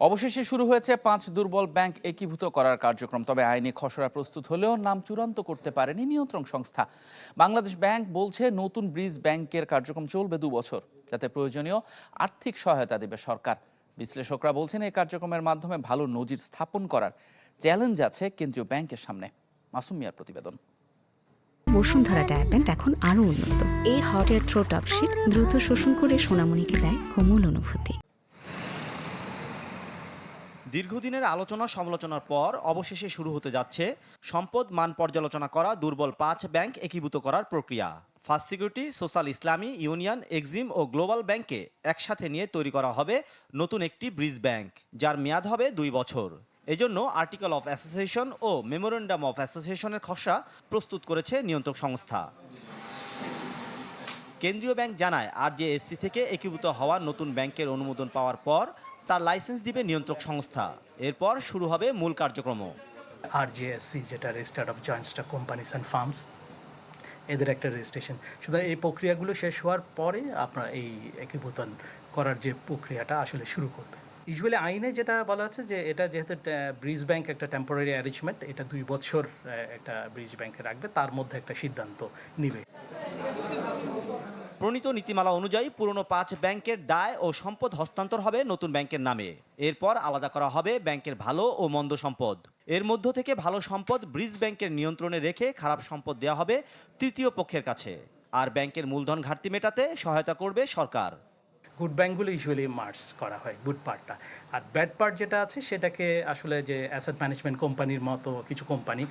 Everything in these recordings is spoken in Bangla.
অবশেষে শুরু হয়েছে পাঁচ দুর্বল ব্যাংক একীভূত করার কার্যক্রম, তবে আইনি খসড়া প্রস্তুত হলেও নাম চূড়ান্ত করতে পারেনি নিয়ন্ত্রণ সংস্থা। বাংলাদেশ ব্যাংক বলছে নতুন ব্রিজ ব্যাংকের কার্যক্রম চলবে দু বছর, যাতে প্রয়োজনীয় আর্থিক সহায়তা দেবে সরকার। বিশ্লেষকরা বলছেন এই কার্যক্রমের মাধ্যমে ভালো নজির স্থাপন করার চ্যালেঞ্জ আছে কেন্দ্রীয় ব্যাংকের সামনে। মাসুম মিয়ার প্রতিবেদন। বসুন্ধরা এখন আরও উন্নত। এই হট থ্রো টপশিট দ্রুত শোষণ করে সোনামণিকে দেয় কোমল অনুভূতি। দীর্ঘদিনের আলোচনা সমালোচনার পর অবশেষে শুরু হতে যাচ্ছে সম্পদ, মান পর্যালোচনা করা, দুর্বল পাঁচ ব্যাংক একীভূত করার প্রক্রিয়া। First security, social Islami, union, Exim ও গ্লোবাল ব্যাংকে একসাথে নিয়ে তৈরি করা হবে নতুন একটি ব্রিজ ব্যাংক, যার মেয়াদ হবে দুই বছর। এজন্য আর্টিকেল অফ অ্যাসোসিয়েশন ও মেমোরেন্ডাম অফ অ্যাসোসিয়েশনের খসড়া প্রস্তুত করেছে নিয়ন্ত্রক সংস্থা। কেন্দ্রীয় ব্যাংক জানায়, আরজেএসসি থেকে একীভূত হওয়া নতুন ব্যাংকের অনুমোদন পাওয়ার পর তার লাইসেন্স দিবে নিয়ন্ত্রক সংস্থা। এরপর শুরু হবে মূল কার্যক্রম। আরজেএসসি যেটা registered of joint stock companies and firms এদের একটা রেজিস্ট্রেশন সুতরাং এই প্রক্রিয়াগুলো শেষ হওয়ার পরে আপনার এই একীভূতন করার যে প্রক্রিয়াটা আসলে শুরু করবে। ইউজুয়ালি আইনে যেটা বলা হচ্ছে যে এটা যেহেতু ব্রিজ ব্যাংক একটা টেম্পোরারি অ্যারেঞ্জমেন্ট এটা দুই বছর একটা ব্রিজ ব্যাংকে রাখবে, তার মধ্যে একটা সিদ্ধান্ত নিবে। প্রণীত নীতিমালা অনুযায়ী পুরনো পাঁচ ব্যাংকের দায় ও সম্পদ হস্তান্তর হবে নতুন ব্যাংকের নামে। এরপর আলাদা করা হবে ব্যাংকের ভালো ও মন্দ সম্পদ। এর মধ্য থেকে ভালো সম্পদ ব্রিজ ব্যাংকের নিয়ন্ত্রণে রেখে খারাপ সম্পদ দেওয়া হবে তৃতীয় পক্ষের কাছে। আর ব্যাংকের মূলধন ঘাটতি মেটাতে সহায়তা করবে সরকার। গুড ব্যাংকগুলো ইউজুয়ালি মার্চ করা হয় গুড পার্টটা আর ব্যাড পার্ট যেটা আছে, সেটাকে আসলে যে অ্যাসেট ম্যানেজমেন্ট কোম্পানির মতো কিছু কোম্পানি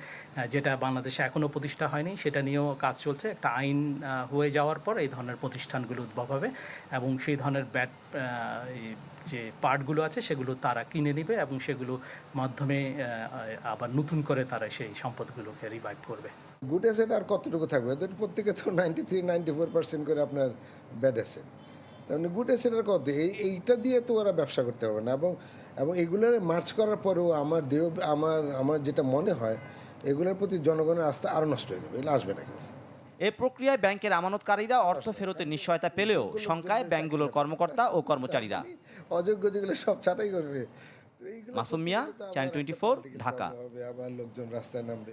যেটা বাংলাদেশে এখনও প্রতিষ্ঠা হয়নি, সেটা নিয়েও কাজ চলছে। একটা আইন হয়ে যাওয়ার পর এই ধরনের প্রতিষ্ঠানগুলো উদ্ভব হবে এবং সেই ধরনের ব্যাড যে পার্টগুলো আছে, সেগুলো তারা কিনে নেবে এবং সেগুলো মাধ্যমে আবার নতুন করে তারা সেই সম্পদগুলোকে রিভাইভ করবে। গুড অ্যাসেট আর কতটুকু থাকবে? প্রত্যেকে তো ninety three ninety four percent করে আপনার ব্যাড অ্যাসেট তার মানে গুড অ্যাসেট কত? এই এইটা দিয়ে তো ওরা ব্যবসা করতে পারবে না। এবং এবং এগুলো মার্চ করার পরেও আমার দৃঢ় আমার আমার যেটা মনে হয় এগুলোর প্রতি জনগণের আস্থা আরও নষ্ট হয়ে যাবে। এগুলো আসবে না কেউ। এ প্রক্রিয়ায় ব্যাংকের আমানতকারীরা অর্থ ফেরতের নিশ্চয়তা পেলেও শঙ্কায় ব্যাংকগুলোর কর্মকর্তা ও কর্মচারীরা। অযোগ্য যেগুলো সব ছাঁটাই করবে। তো এইগুলো মাসুম মিয়া, করতে গেলে তো চ্যানেল আবার একটা 24, political ঢাকা। আবার লোকজন রাস্তায় নামবে।